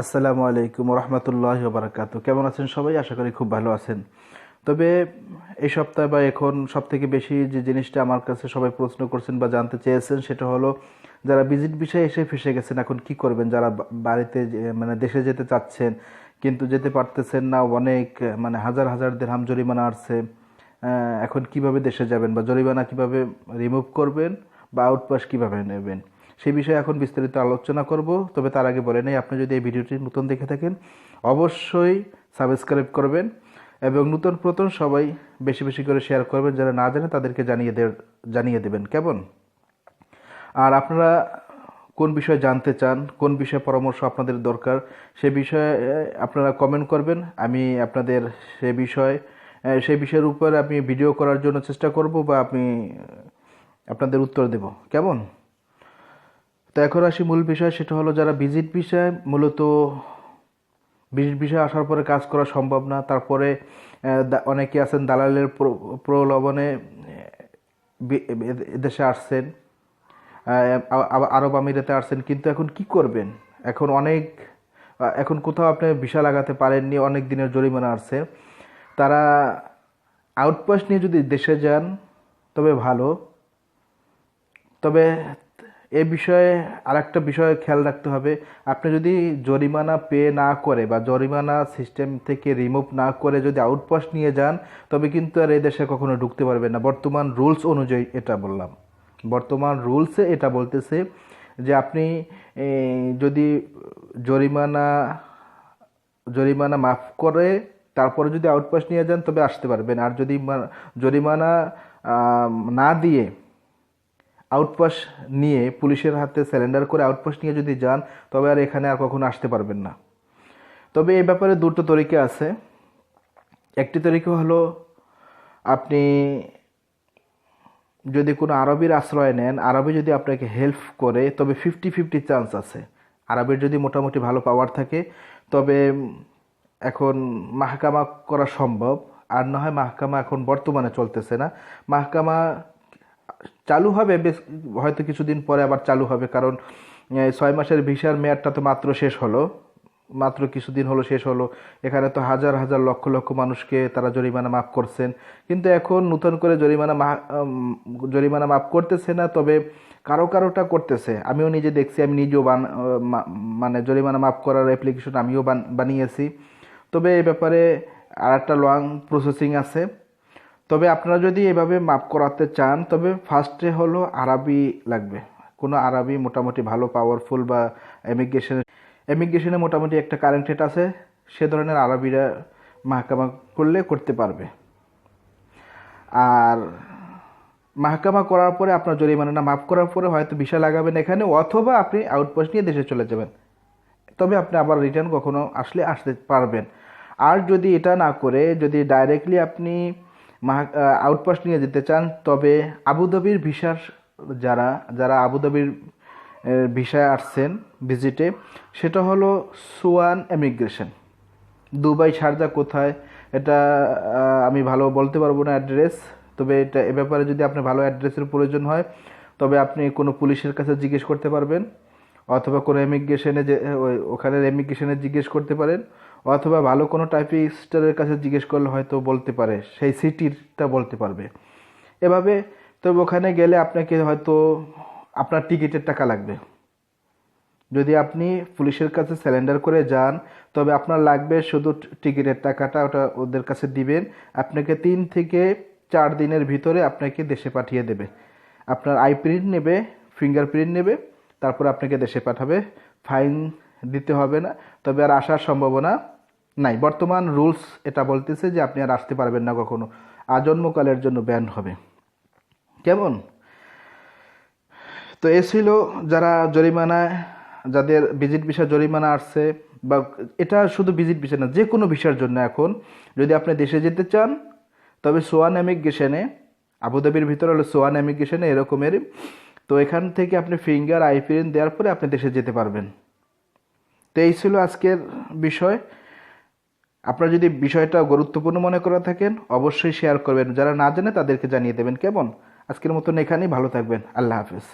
আসসালামু আলাইকুম রহমতুল্লাহ বারাকাত কেমন আছেন সবাই? আশা করি খুব ভালো আছেন। তবে এই সপ্তাহে বা এখন সব থেকে বেশি যে জিনিসটা আমার কাছে সবাই প্রশ্ন করছেন বা জানতে চেয়েছেন সেটা হলো, যারা ভিজিট বিষয়ে এসে ফেসে গেছেন, এখন কি করবেন? যারা বাড়িতে মানে দেশে যেতে চাচ্ছেন, কিন্তু যেতে পারতেছেন না, অনেক মানে হাজার হাজার দেড়হাম জরিমানা আসছে এখন কীভাবে দেশে যাবেন বা জরিমানা কীভাবে রিমুভ করবেন বা আউটপাস কীভাবে নেবেন? সেই বিষয়ে এখন বিস্তারিত আলোচনা করব। তবে তার আগে বলে নেই, আপনি যদি এই ভিডিওটি নতুন দেখে থাকেন, অবশ্যই সাবস্ক্রাইব করবেন এবং নতুন প্রথম সবাই বেশি বেশি করে শেয়ার করবেন, যারা না জানে তাদেরকে জানিয়ে দে, জানিয়ে দেবেন। কেমন? আর আপনারা কোন বিষয়ে জানতে চান, কোন বিষয়ে পরামর্শ আপনাদের দরকার, সে বিষয়ে আপনারা কমেন্ট করবেন। আমি আপনাদের সে বিষয় সেই বিষয়ের উপর আমি ভিডিও করার জন্য চেষ্টা করব বা আমি আপনাদের উত্তর দেব। কেমন? তো এখন আসি মূল বিষয়, সেটা হলো যারা ভিজিট বিষয়, মূলত ভিজিট বিষয়ে আসার পরে কাজ করা সম্ভব না। তারপরে অনেকে আছেন দালালের প্র- প্রলোভনে এদেশে আসছেন আরব আমিরাতে আসছেন, কিন্তু এখন কি করবেন? এখন অনেক এখন কোথাও আপনি ভিসা লাগাতে পারেননি, অনেক দিনের জরিমানা আসছে। তারা আউটপাস নিয়ে যদি দেশে যান, তবে ভালো। তবে এ বিষয়ে আরেকটা বিষয়ে খেয়াল রাখতে হবে। আপনি যদি জরিমানা পে না করে বা জরিমানা সিস্টেম থেকে রিমুভ না করে যদি আউটপাস নিয়ে যান, তবে কিন্তু আর এই দেশে কখনো ঢুকতে পারবেন না। বর্তমান রুলস অনুযায়ী এটা বললাম। বর্তমান রুলসে এটা বলতেছে যে আপনি যদি জরিমানা জরিমানা মাফ করে তারপরে যদি আউটপাস নিয়ে যান, তবে আসতে পারবেন। আর যদি জরিমানা না দিয়ে আউটপাস নিয়ে পুলিশের হাতে স্যালেন্ডার করে আউটপাস নিয়ে যদি যান, তবে আর এখানে আর কখনো আসতে পারবেন না। তবে এই ব্যাপারে দুটো তরিকা আছে। একটি তরিকা হলো, আপনি যদি কোনো আরবির আশ্রয় নেন, আরবি যদি আপনাকে হেল্প করে, তবে ফিফটি ফিফটি চান্স আছে। আরবের যদি মোটামুটি ভালো পাওয়ার থাকে, তবে এখন মাহকামা করা সম্ভব। আর না হয় মাহকামা এখন বর্তমানে চলতেছে না। মাহকামা চালু হবে, বেশ হয়তো কিছুদিন পরে আবার চালু হবে, কারণ ছয় মাসের ভিসার মেয়াদটা তো মাত্র শেষ হলো। মাত্র কিছুদিন হলো শেষ হলো। এখানে তো হাজার হাজার লক্ষ লক্ষ মানুষকে তারা জরিমানা মাফ করছেন। কিন্তু এখন নতুন করে জরিমানা জরিমানা মাফ করতেছে না, তবে কারও কারোটা করতেছে। আমিও নিজে দেখছি, আমি নিজেও বান মানে জরিমানা মাফ করার অ্যাপ্লিকেশন আমিও বানিয়েছি। তবে এই ব্যাপারে আর একটা লং প্রসেসিং আছে। তবে আপনারা যদি এভাবে মাপ করাতে চান, তবে ফার্স্টে হলো আরবি লাগবে। কোনো আরবি মোটামুটি ভালো পাওয়ারফুল বা এমিগ্রেশন এমিগ্রেশনে মোটামুটি একটা কারেন্ট রেট আছে, সে ধরনের আরবিরা মাহকামা করলে করতে পারবে। আর মাহকামা করার পরে আপনার জরিমানাটা মাফ করার পরে হয়তো ভিসা লাগাবেন এখানে, অথবা আপনি আউটপোস্ট নিয়ে দেশে চলে যাবেন। তবে আপনি আবার রিটার্ন কখনো আসলে আসতে পারবেন। আর যদি এটা না করে, যদি ডাইরেক্টলি আপনি আউটপাস নিয়ে যেতে চান, তবে আবুধাবির ভিসার যারা যারা আবুধাবির ভিসায় আসছেন ভিজিটে সেটা হলো সুয়ান এমিগ্রেশন দুবাই, শারজা কোথায়, এটা আমি ভালো বলতে পারব না অ্যাড্রেস তবে এটা, এ ব্যাপারে যদি আপনার ভালো অ্যাড্রেসের প্রয়োজন হয়, তবে আপনি কোনো পুলিশের কাছে জিজ্ঞেস করতে পারবেন, অথবা কোনো এমিগ্রেশনে যে ওখানের এমিগ্রেশনে জিজ্ঞেস করতে পারেন অথবা ভালো কোনো টাইপিস্টারের কাছে জিজ্ঞেস করলে হয়তো বলতে পারে, সেই সিটিরটা বলতে পারবে। এভাবে তবে ওখানে গেলে আপনাকে হয়তো আপনার টিকিটের টাকা লাগবে। যদি আপনি পুলিশের কাছে স্যালেন্ডার করে যান, তবে আপনার লাগবে শুধু টিকিটের টাকাটা ওটা ওদের কাছে দিবেন। আপনাকে তিন থেকে চার দিনের ভিতরে আপনাকে দেশে পাঠিয়ে দেবে। আপনার আই প্রিন্ট নেবে ফিঙ্গারপ্রিন্ট নেবে, তারপর আপনাকে দেশে পাঠাবে। ফাইন দিতে হবে না, তবে আর আসার সম্ভাবনা নাই, বর্তমান রুলস এটা বলতেছে যে আপনি আর আসতে পারবেন না কখনো। আজন্মকালের জন্য ব্যান হবে। কেমন? তো এ ছিল যারা জরিমানায় যাদের ভিজিট ভিসা জরিমানা আসছে, বা এটা শুধু ভিজিট ভিসা না যে কোনো ভিসার জন্য এখন। যদি আপনি দেশে যেতে চান, তবে সোয়ান এমিগ্রেশনে আবুধাবির ভিতরে হলো সোয়ান এমিগ্রেশনে এরকমের। তো এখান থেকে আপনি ফিঙ্গার আইপিএন দেওয়ার পরে আপনি দেশে যেতে পারবেন। তো এই ছিল আজকের বিষয়। আপনারা যদি বিষয়টা গুরুত্বপূর্ণ মনে করে থাকেন, অবশ্যই শেয়ার করবেন। যারা না জানে তাদেরকে জানিয়ে দেবেন। কেমন? আজকের মতন এখানেই। ভালো থাকবেন। আল্লাহ হাফেজ।